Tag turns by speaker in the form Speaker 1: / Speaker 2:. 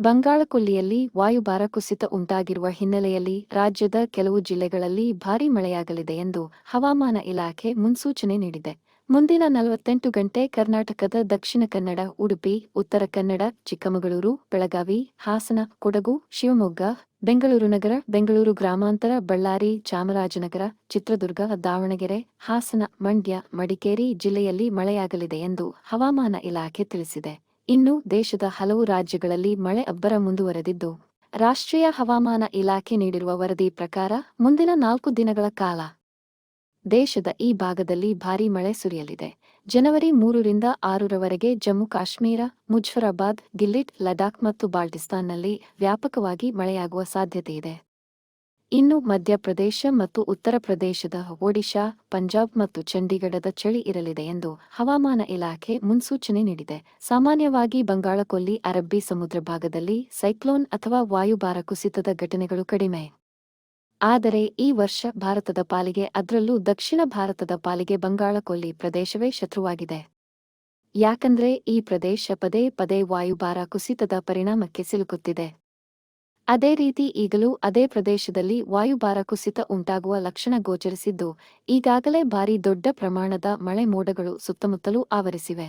Speaker 1: ಬಂಗಾಳಕೊಲ್ಲಿಯಲ್ಲಿ ವಾಯುಭಾರ ಕುಸಿತ ಉಂಟಾಗಿರುವ ಹಿನ್ನೆಲೆಯಲ್ಲಿ ರಾಜ್ಯದ ಕೆಲವು ಜಿಲ್ಲೆಗಳಲ್ಲಿ ಭಾರೀ ಮಳೆಯಾಗಲಿದೆ ಎಂದು ಹವಾಮಾನ ಇಲಾಖೆ ಮುನ್ಸೂಚನೆ ನೀಡಿದೆ. ಮುಂದಿನ ನಲವತ್ತೆಂಟು ಗಂಟೆ ಕರ್ನಾಟಕದ ದಕ್ಷಿಣ ಕನ್ನಡ, ಉಡುಪಿ, ಉತ್ತರ ಕನ್ನಡ, ಚಿಕ್ಕಮಗಳೂರು, ಬೆಳಗಾವಿ, ಹಾಸನ, ಕೊಡಗು, ಶಿವಮೊಗ್ಗ, ಬೆಂಗಳೂರು ನಗರ, ಬೆಂಗಳೂರು ಗ್ರಾಮಾಂತರ, ಬಳ್ಳಾರಿ, ಚಾಮರಾಜನಗರ, ಚಿತ್ರದುರ್ಗ, ದಾವಣಗೆರೆ, ಹಾಸನ, ಮಂಡ್ಯ, ಮಡಿಕೇರಿ ಜಿಲ್ಲೆಯಲ್ಲಿ ಮಳೆಯಾಗಲಿದೆ ಎಂದು ಹವಾಮಾನ ಇಲಾಖೆ ತಿಳಿಸಿದೆ. ಇನ್ನು ದೇಶದ ಹಲವು ರಾಜ್ಯಗಳಲ್ಲಿ ಮಳೆ ಅಬ್ಬರ ಮುಂದುವರೆದಿದ್ದು, ರಾಷ್ಟ್ರೀಯ ಹವಾಮಾನ ಇಲಾಖೆ ನೀಡಿರುವ ವರದಿ ಪ್ರಕಾರ ಮುಂದಿನ ನಾಲ್ಕು ದಿನಗಳ ಕಾಲ ದೇಶದ ಈ ಭಾಗದಲ್ಲಿ ಭಾರೀ ಮಳೆ ಸುರಿಯಲಿದೆ. ಜನವರಿ ಮೂರರಿಂದ ಆರರವರೆಗೆ ಜಮ್ಮು ಕಾಶ್ಮೀರ, ಮುಜಫರಾಬಾದ್ ಗಿಲ್ಲಿಟ್ ಲಡಾಖ್ ಮತ್ತು ಬಾಲ್ಟಿಸ್ತಾನ್ನಲ್ಲಿ ವ್ಯಾಪಕವಾಗಿ ಮಳೆಯಾಗುವ ಸಾಧ್ಯತೆಯಿದೆ ಇನ್ನು ಮಧ್ಯಪ್ರದೇಶ ಮತ್ತು ಉತ್ತರ ಪ್ರದೇಶದ ಒಡಿಶಾ, ಪಂಜಾಬ್ ಮತ್ತು ಚಂಡೀಗಢದ ಚಳಿ ಇರಲಿದೆ ಎಂದು ಹವಾಮಾನ ಇಲಾಖೆ ಮುನ್ಸೂಚನೆ ನೀಡಿದೆ. ಸಾಮಾನ್ಯವಾಗಿ ಬಂಗಾಳಕೊಲ್ಲಿ, ಅರಬ್ಬಿ ಸಮುದ್ರ ಭಾಗದಲ್ಲಿ ಸೈಕ್ಲೋನ್ ಅಥವಾ ವಾಯುಭಾರ ಕುಸಿತದ ಘಟನೆಗಳು ಕಡಿಮೆ. ಆದರೆ ಈ ವರ್ಷ ಭಾರತದ ಪಾಲಿಗೆ ಅದರಲ್ಲೂ ದಕ್ಷಿಣ ಭಾರತದ ಪಾಲಿಗೆ ಬಂಗಾಳಕೊಲ್ಲಿ ಪ್ರದೇಶವೇ ಶತ್ರುವಾಗಿದೆ. ಯಾಕಂದ್ರೆ ಈ ಪ್ರದೇಶ ಪದೇ ಪದೇ ವಾಯುಭಾರ ಕುಸಿತದ ಪರಿಣಾಮಕ್ಕೆ ಸಿಲುಕುತ್ತಿದೆ. ಅದೇ ರೀತಿ ಈಗಲೂ ಅದೇ ಪ್ರದೇಶದಲ್ಲಿ ವಾಯುಭಾರ ಕುಸಿತ ಉಂಟಾಗುವ ಲಕ್ಷಣ ಗೋಚರಿಸಿದ್ದು, ಈಗಾಗಲೇ ಭಾರಿ ದೊಡ್ಡ ಪ್ರಮಾಣದ ಮಳೆ ಮೋಡಗಳು ಸುತ್ತಮುತ್ತಲೂ ಆವರಿಸಿವೆ.